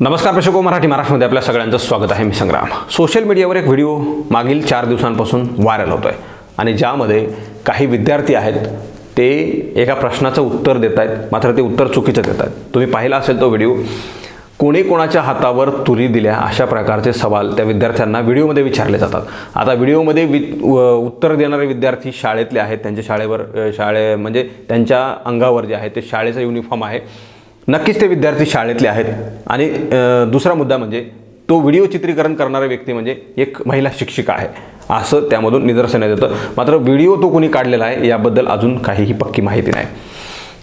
नमस्कार प्रेक्षको हो, मराठी महाराष्ट्रामध्ये आपल्या सगळ्यांचं स्वागत आहे. मी संग्राम. सोशल मीडियावर एक व्हिडिओ मागील चार दिवसांपासून व्हायरल होतो आहे आणि ज्यामध्ये काही विद्यार्थी आहेत ते एका प्रश्नाचं उत्तर देत आहेत मात्र ते उत्तर चुकीचं देत आहेत तुम्ही पाहिला असेल तो व्हिडिओ. कोणी कोणाच्या हातावर तुरी दिल्या अशा प्रकारचे सवाल त्या विद्यार्थ्यांना व्हिडिओमध्ये विचारले जातात. आता व्हिडिओमध्ये वि उत्तर देणारे विद्यार्थी शाळेतले आहेत. त्यांच्या शाळेवर शाळे म्हणजे त्यांच्या अंगावर जे आहे ते शाळेचं युनिफॉर्म आहे. नक्कीच ते विद्यार्थी शाळेतले आहेत. आणि दुसरा मुद्दा म्हणजे तो व्हिडिओ चित्रीकरण करणारा व्यक्ती म्हणजे एक महिला शिक्षिका आहे. असं त्यामधून निदर्शनात येतं. मात्र व्हिडिओ तो कोणी काढलेला आहे याबद्दल अजून काहीही पक्की माहिती नाही.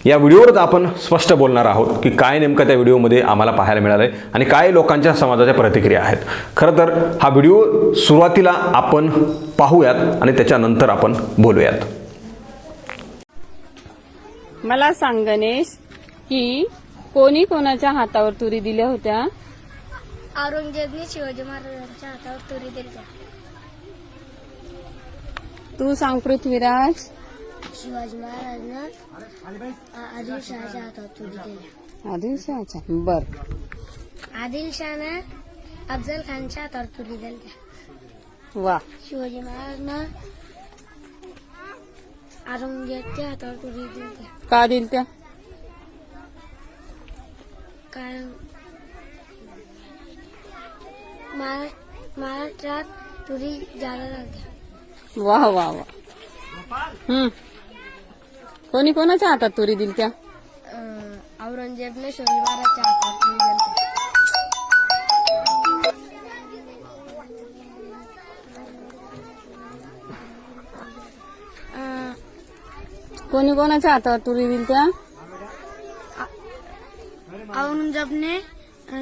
या व्हिडिओवरच आपण स्पष्ट बोलणार आहोत की काय नेमकं त्या व्हिडिओमध्ये आम्हाला पाहायला मिळालं आहे आणि काय लोकांच्या समाजाच्या प्रतिक्रिया आहेत. खरं तर हा व्हिडिओ सुरुवातीला आपण पाहूयात आणि त्याच्यानंतर आपण बोलूयात. मला सांग गणेश की कोणी कोणाच्या हातावर तुरी दिल्या होत्या? औरंगजेबने शिवाजी महाराजांच्या हातावर तुरी दिली तू सांग पृथ्वीराज. शिवाजी महाराजनं आदिलशहाच्या हातावर तुरी दिली आदिलशहाच्या बर. आदिलशहानं अफजल खानच्या हातावर तुरी दिली वा. शिवाजी महाराजनं औरंगजेबच्या हातावर तुरी दिली का दिल त्या कारण महारा- महाराष्ट्रात तुरी जादा लागल्या वा वा वा. हम्म. कोणी कोणाच्या हातात तुरी दिल त्या? औरंगजेबने महाराजच्या हातावर तुरी दिली अं, कोणी कोणाच्या हातावर तुरी दिल त्या? औरंगजेबने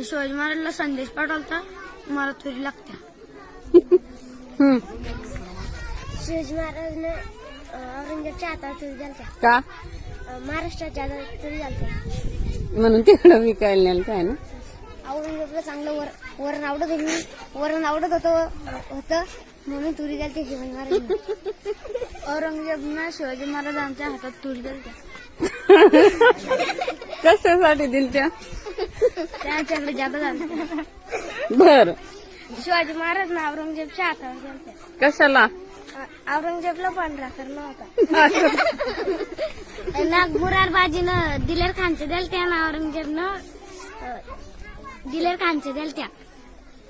शिवाजी महाराजला संदेश पाठवला मला तुरी लागत्या हम्म. शिवाजी महाराजने औरंगजेबच्या हातावर तुरी द्यालत्या का? महाराष्ट्राच्या हातावर तुरी द्यालत्या म्हणून तिकडं विकायला नेलं काय ना? औरंगजेबला चांगलं वर वरण आवडत होती वरण आवडत होतं होतं म्हणून तुरी द्यालते शिवाजी महाराज. औरंगजेबनं शिवाजी महाराजांच्या हातात तुरी द्यालत्या कशासाठी दिल त्या त्याच्याकडे जादा झालं बर. शिवाजी महाराजनं औरंगजेबच्या हातावर द्यालत्या कशाला? औरंगजेबला पांढरा करणं होता नाग मुरारबाजीनं दिलेर खानचे द्यालत्या ना औरंगजेबनं. अ, दिलेर खानचे द्यालत्या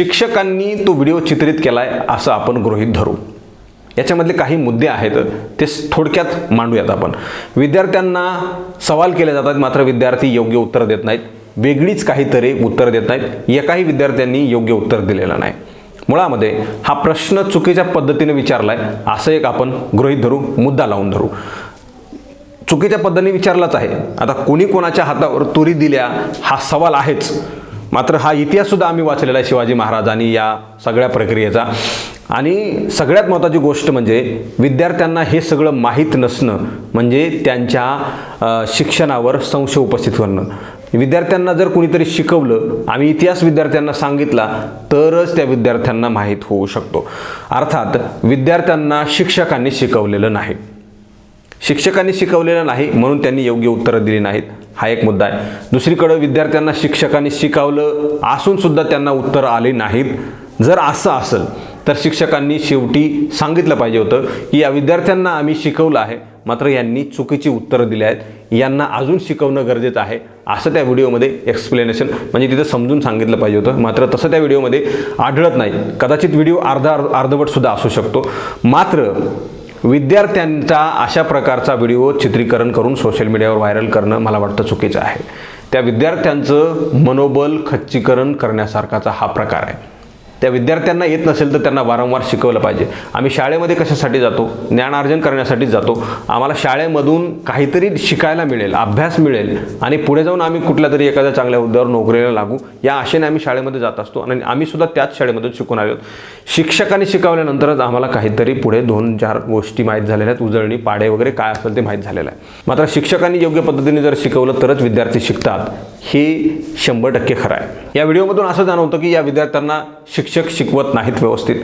शिक्षकांनी तो व्हिडिओ चित्रित केला आहे असं आपण गृहीत धरू. याच्यामधले काही मुद्दे आहेत ते थोडक्यात मांडूयात आपण. विद्यार्थ्यांना सवाल केले जातात मात्र विद्यार्थी योग्य उत्तर देत नाहीत. वेगळीच काहीतरी उत्तर देत नाहीत. एकाही विद्यार्थ्यांनी योग्य उत्तर दिलेलं नाही. मुळामध्ये हा प्रश्न चुकीच्या पद्धतीने विचारला आहे असं एक आपण गृहीत धरू मुद्दा लावून धरू. चुकीच्या पद्धतीने विचारलाच आहे. आता कोणी कोणाच्या हातावर तुरी दिल्या हा सवाल आहेच. मात्र हा इतिहाससुद्धा आम्ही वाचलेला आहे शिवाजी महाराजांनी या सगळ्या प्रक्रियेचा. आणि सगळ्यात महत्त्वाची गोष्ट म्हणजे विद्यार्थ्यांना हे सगळं माहीत नसणं म्हणजे त्यांच्या शिक्षणावर संशय उपस्थित करणं. विद्यार्थ्यांना जर कुणीतरी शिकवलं आम्ही इतिहास विद्यार्थ्यांना सांगितला तरच त्या विद्यार्थ्यांना माहीत होऊ शकतो. अर्थात विद्यार्थ्यांना शिक्षकांनी शिकवलेलं नाही. शिक्षकांनी शिकवलेलं नाही म्हणून त्यांनी योग्य उत्तरं दिली नाहीत. हा एक मुद्दा आहे. दुसरीकडं विद्यार्थ्यांना शिक्षकांनी शिकवलं असून सुद्धा त्यांना उत्तरं आली नाहीत. जर असं असेल तर शिक्षकांनी शेवटी सांगितलं पाहिजे होतं की या विद्यार्थ्यांना आम्ही शिकवलं आहे मात्र यांनी चुकीची उत्तरं दिली आहेत. यांना अजून शिकवणं गरजेचं आहे असं त्या व्हिडिओमध्ये एक्सप्लेनेशन म्हणजे तिथं समजून सांगितलं पाहिजे होतं. मात्र तसं त्या व्हिडिओमध्ये आढळत नाही. कदाचित व्हिडिओ अर्धा अर्धवटसुद्धा असू शकतो. मात्र विद्यार्थ्यांचा अशा प्रकारचा व्हिडिओ चित्रीकरण करून सोशल मीडियावर व्हायरल करणं मला वाटतं चुकीचं आहे. त्या विद्यार्थ्यांचं मनोबल खच्चीकरण करण्यासारखाचा हा प्रकार आहे. त्या विद्यार्थ्यांना येत नसेल तर त्यांना वारंवार शिकवलं पाहिजे. आम्ही शाळेमध्ये कशासाठी जातो? ज्ञानार्जन करण्यासाठी जातो. आम्हाला शाळेमधून काहीतरी शिकायला मिळेल अभ्यास मिळेल आणि पुढे जाऊन आम्ही कुठल्या तरी एखाद्या चांगल्या हुद्द्यावर नोकरीला लागू. या आशेने आम्ही शाळेमध्ये जात असतो आणि आम्ही सुद्धा त्याच शाळेमधून शिकून आलो. शिक्षकांनी शिकवल्यानंतरच आम्हाला काहीतरी पुढे दोन चार गोष्टी माहीत झालेल्या आहेत. उजळणी पाडे वगैरे काय असेल ते माहीत झालेलं आहे. मात्र शिक्षकांनी योग्य पद्धतीने जर शिकवलं तरच विद्यार्थी शिकतात. हे शंभर टक्के खरं आहे. या व्हिडिओमधून असं जाणवतं की या विद्यार्थ्यांना शिक्षक शिकवत नाहीत व्यवस्थित.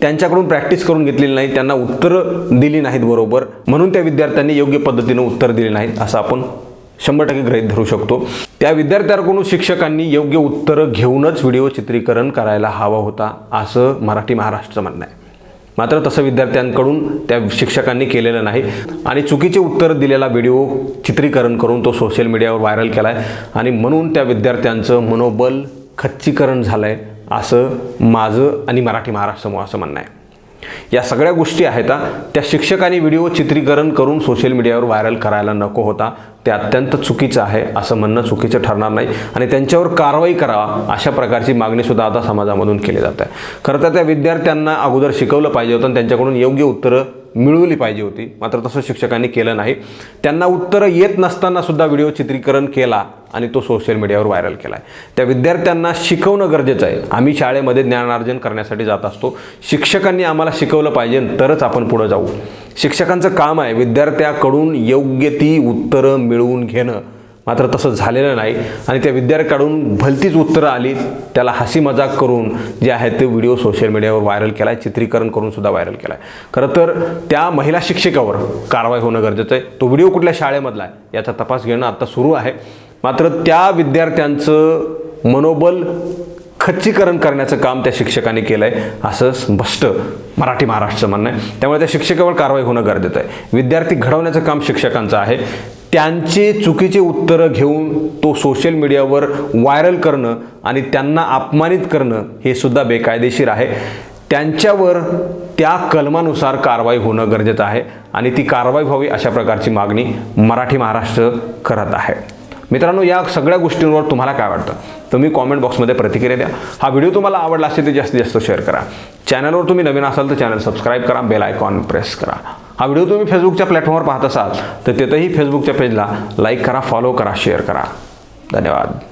त्यांच्याकडून प्रॅक्टिस करून घेतलेली नाही त्यांना उत्तरं दिली नाहीत बरोबर. म्हणून त्या विद्यार्थ्यांनी योग्य पद्धतीनं उत्तर दिली नाहीत असं आपण शंभर टक्के गृहीत धरू शकतो. त्या विद्यार्थ्यांकडून शिक्षकांनी योग्य उत्तरं घेऊनच व्हिडिओ चित्रीकरण करायला हवा होता असं मराठी महाराष्ट्रचं म्हणणं आहे. मात्र तसं विद्यार्थ्यांकडून त्या शिक्षकांनी केलेलं नाही. आणि चुकीचे उत्तर दिलेला व्हिडिओ चित्रीकरण करून तो सोशल मीडियावर व्हायरल केला आहे आणि म्हणून त्या विद्यार्थ्यांचं मनोबल खच्चीकरण झालं आहे असं माझं आणि मराठी महाराष्ट्र समूहाचं म्हणणं आहे. या सगळ्या गोष्टी आहेत त्या शिक्षकांनी व्हिडिओ चित्रीकरण करून सोशल मीडियावर व्हायरल करायला नको होता. ते अत्यंत चुकीचं आहे असं म्हणणं चुकीचं ठरणार नाही. आणि त्यांच्यावर कारवाई करावा अशा प्रकारची मागणीसुद्धा आता समाजामधून केली जात आहे. खरं तर त्या विद्यार्थ्यांना अगोदर शिकवलं पाहिजे होतं आणि त्यांच्याकडून योग्य उत्तरं मिळवली पाहिजे होती. मात्र तसं शिक्षकांनी केलं नाही. त्यांना उत्तरं येत नसताना सुद्धा व्हिडिओ चित्रीकरण केला आणि तो सोशल मीडियावर व्हायरल केला आहे त्या विद्यार्थ्यांना शिकवणं गरजेचं आहे. आम्ही शाळेमध्ये ज्ञानार्जन करण्यासाठी जात असतो. शिक्षकांनी आम्हाला शिकवलं पाहिजे तरच आपण पुढं जाऊ. शिक्षकांचं काम आहे विद्यार्थ्याकडून योग्य ती उत्तरं मिळवून घेणं. मात्र तसं झालेलं नाही. आणि त्या विद्यार्थ्याकडून भलतीच उत्तरं आली. त्याला हसी मजाक करून जे आहे ते व्हिडिओ सोशल मीडियावर व्हायरल केला आहे चित्रीकरण करून सुद्धा व्हायरल केला आहे खरं तर त्या महिला शिक्षकावर कारवाई होणं गरजेचं आहे. तो व्हिडिओ कुठल्या शाळेमधला आहे याचा तपास घेणं आत्ता सुरू आहे. मात्र त्या विद्यार्थ्यांचं मनोबल खच्चीकरण करण्याचं काम त्या शिक्षकांनी केलं आहे असं स्पष्ट मराठी महाराष्ट्रचं म्हणणं आहे. त्यामुळे त्या शिक्षकावर कारवाई होणं गरजेचं आहे. विद्यार्थी घडवण्याचं काम शिक्षकांचं आहे. त्यांचे चुकीचे उत्तरं घेऊन तो सोशल मीडियावर व्हायरल करणं आणि त्यांना अपमानित करणं हे सुद्धा बेकायदेशीर आहे. त्यांच्यावर त्या कलमानुसार कारवाई होणं गरजेचं आहे आणि ती कारवाई व्हावी अशा प्रकारची मागणी मराठी महाराष्ट्र करत आहे. मित्रांनो या सगळ्या गोष्टींवर तुम्हाला काय वाटतं? तुम्ही कॉमेंट बॉक्समध्ये प्रतिक्रिया द्या. हा व्हिडिओ तुम्हाला आवडला असेल तर जास्तीत जास्त शेअर करा. चॅनलवर तुम्ही नवीन असाल तर चॅनल सबस्क्राईब करा. बेल आयकॉन प्रेस करा. हा व्हिडिओ तुम्ही फेसबुकच्या प्लॅटफॉर्मवर पाहत असाल तर तिथंही फेसबुकच्या पेजला लाईक करा फॉलो करा शेअर करा. धन्यवाद.